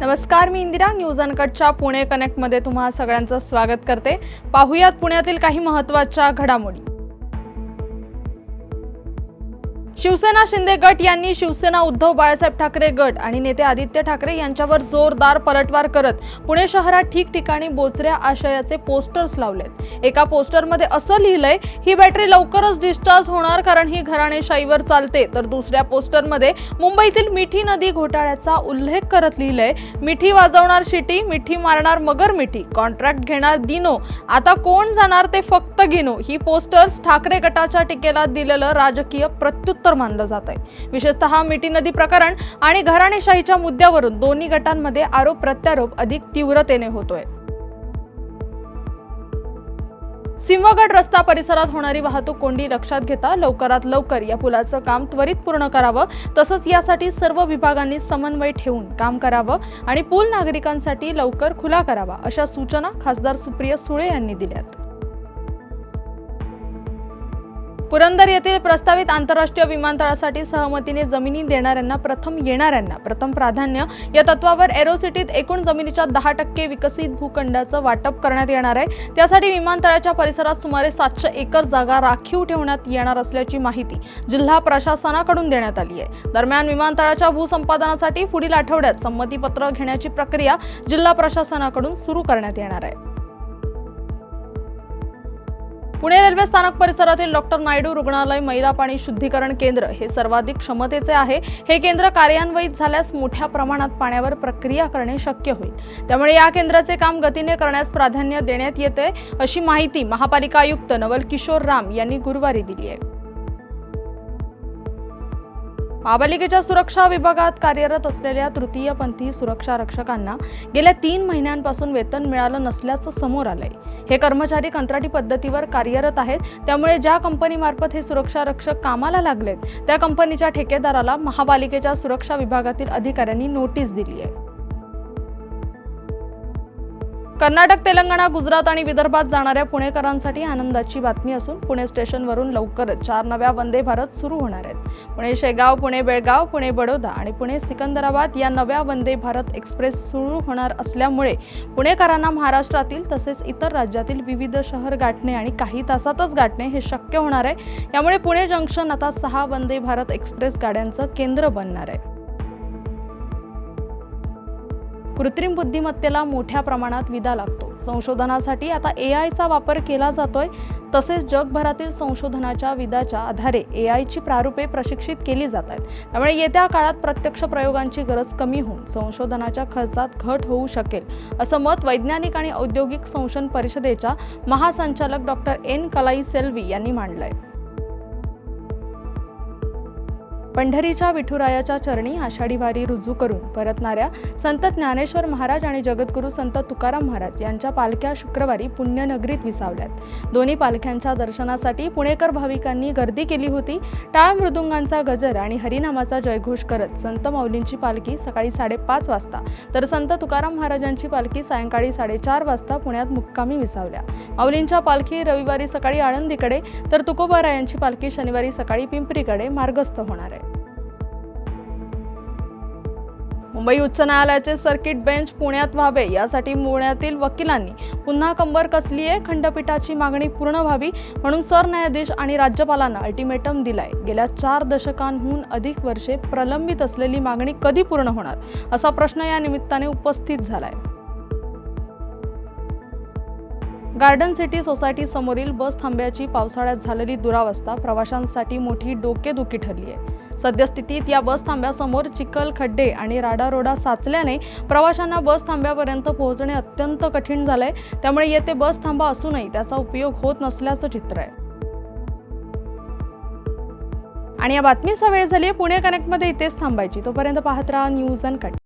नमस्कार मी इंदिरा न्यूज अनकटच्या पुणे कनेक्टमध्ये तुम्हा सगळ्यांचं स्वागत करते. पाहुयात पुण्यातील काही महत्त्वाच्या घडामोडी. शिवसेना शिंदे गट यांनी शिवसेना उद्धव बाळासाहेब ठाकरे गट आणि नेते आदित्य ठाकरे यांच्यावर जोरदार पलटवार करत पुणे शहरात ठिकठिकाणी बोचऱ्या आशयाचे पोस्टर्स लावलेत. एका पोस्टरमध्ये असं लिहिलंय ही बॅटरी लवकरच डिस्चार्ज होणार कारण ही घराणेशाहीवर चालते. तर दुसऱ्या पोस्टरमध्ये मुंबईतील मिठी नदी घोटाळ्याचा उल्लेख करत लिहिलंय मिठी वाजवणार शिटी मिठी मारणार मगर मिठी कॉन्ट्रॅक्ट घेणार दिनो आता कोण जाणार ते फक्त गिनो. ही पोस्टर्स ठाकरे गटाच्या टीकेला दिलेलं राजकीय प्रत्युत्तर मानलं जात आहे. विशेषतः मिठी नदी प्रकरण आणि घराणेशाहीच्या मुद्द्यावरून दोन्ही गटांमध्ये आरोप प्रत्यारोप अधिक तीव्रतेने होतोय. सिंहगड रस्ता परिसरात होणारी वाहतूक कोंडी लक्षात घेता लवकरात लवकर या पुलाचं काम त्वरित पूर्ण करावं तसंच यासाठी सर्व विभागांनी समन्वय ठेवून काम करावं आणि पूल नागरिकांसाठी लवकर खुला करावा अशा सूचना खासदार सुप्रिया सुळे यांनी दिल्यात. पुरंदर येथील प्रस्तावित आंतरराष्ट्रीय विमानतळासाठी सहमतीने जमिनी देणाऱ्यांना प्रथम येणाऱ्यांना प्रथम प्राधान्य या तत्वावर एरोसिटीत एकूण जमिनीच्या दहा टक्के विकसित भूखंडाचं वाटप करण्यात येणार आहे. त्यासाठी विमानतळाच्या परिसरात सुमारे सातशे एकर जागा राखीव ठेवण्यात येणार असल्याची माहिती जिल्हा प्रशासनाकडून देण्यात आली आहे. दरम्यान विमानतळाच्या भूसंपादनासाठी पुढील आठवड्यात संमतीपत्र घेण्याची प्रक्रिया जिल्हा प्रशासनाकडून सुरू करण्यात येणार आहे. पुणे रेल्वे स्थानक परिसरातील डॉक्टर नायडू रुग्णालय महिला पाणी शुद्धीकरण केंद्र हे सर्वाधिक क्षमतेचे आहे. हे केंद्र कार्यान्वित झाल्यास मोठ्या प्रमाणात पाण्यावर प्रक्रिया करणे शक्य होईल. त्यामुळे या केंद्राचे काम गतीने करण्यास प्राधान्य देण्यात येते अशी माहिती महापालिका आयुक्त नवल किशोर राम यांनी गुरुवारी दिली आहे. महापालिकेच्या सुरक्षा विभागात कार्यरत असलेल्या तृतीयपंथी सुरक्षा रक्षकांना गेल्या तीन महिन्यांपासून वेतन मिळालं नसल्याचं समोर आलंय. हे कर्मचारी कंत्राटी पद्धतीवर कार्यरत आहेत. त्यामुळे ज्या कंपनीमार्फत हे सुरक्षा रक्षक कामाला लागलेत त्या कंपनीच्या ठेकेदाराला महापालिकेच्या सुरक्षा विभागातील अधिकाऱ्यांनी नोटीस दिली आहे. कर्नाटक तेलंगणा गुजरात आणि विदर्भात जाणाऱ्या पुणेकरांसाठी आनंदाची बातमी असून पुणे स्टेशनवरून लवकरच चार नव्या वंदे भारत सुरू होणार आहेत. पुणे शेगाव पुणे बेळगाव पुणे बडोदा आणि पुणे सिकंदराबाद या नव्या वंदे भारत एक्सप्रेस सुरू होणार असल्यामुळे पुणेकरांना महाराष्ट्रातील तसेच इतर राज्यातील विविध शहर गाठणे आणि काही तासातच गाठणे हे शक्य होणार आहे. यामुळे पुणे जंक्शन आता सहा वंदे भारत एक्सप्रेस गाड्यांचं केंद्र बनणार आहे. कृत्रिम बुद्धिमत्तेला मोठ्या प्रमाणात विदा लागतो. संशोधनासाठी आता ए आयचा वापर केला जातोय तसेच जगभरातील संशोधनाच्या विदाच्या आधारे ए आयची प्रारूपे प्रशिक्षित केली जात आहेत त्यामुळे येत्या काळात प्रत्यक्ष प्रयोगांची गरज कमी होऊन संशोधनाच्या खर्चात घट होऊ शकेल असं मत वैज्ञानिक आणि औद्योगिक संशोधन परिषदेच्या महासंचालक डॉक्टर एन कलाई सेल्वी यांनी मांडलंय. पंढरीच्या विठुरायाच्या चरणी आषाढी वारी रुजू करून परतणाऱ्या संत ज्ञानेश्वर महाराज आणि जगद्गुरू संत तुकाराम महाराज यांच्या पालख्या शुक्रवारी पुण्यनगरीत विसावल्यात. दोन्ही पालख्यांच्या दर्शनासाठी पुणेकर भाविकांनी गर्दी केली होती. टाळ मृदुंगांचा गजर आणि हरिनामाचा जयघोष करत संत माऊलींची पालखी सकाळी साडेपाच वाजता तर संत तुकाराम महाराजांची पालखी सायंकाळी साडेचार वाजता पुण्यात मुक्कामी विसावल्या. माऊलींच्या पालखी रविवारी सकाळी आळंदीकडे तर तुकोबारायांची पालखी शनिवारी सकाळी पिंपरीकडे मार्गस्थ होणार आहे. मुंबई उच्च न्यायालयाचे सर्किट बेंच पुण्यात व्हावे यासाठी पुण्यातील वकिलांनी पुन्हा कंबर कसली आहे खंडपीठाची मागणी पूर्ण व्हावी म्हणून सरन्यायाधीश आणि राज्यपालांना अल्टिमेटम दिलाय. गेल्या चार दशकांहून अधिक वर्षे प्रलंबित असलेली मागणी कधी पूर्ण होणार असा प्रश्न या निमित्ताने उपस्थित झालाय. गार्डन सिटी सोसायटी समोरील बस थांब्याची पावसाळ्यात झालेली दुरावस्था प्रवाशांसाठी मोठी डोकेदुखी ठरली आहे सद्यस्थितीत या बस थांब्यासमोर चिखल खड्डे आणि राडारोडा साचल्याने प्रवाशांना बस थांब्यापर्यंत पोहोचणे अत्यंत कठीण झालंय. त्यामुळे येथे बस थांबा असूनही त्याचा उपयोग होत नसल्याचं चित्र आहे. आणि या बातमीचा वेळ झाली पुणे कनेक्टमध्ये इथेच थांबायची. तोपर्यंत पाहत राहा न्यूज अँड कट.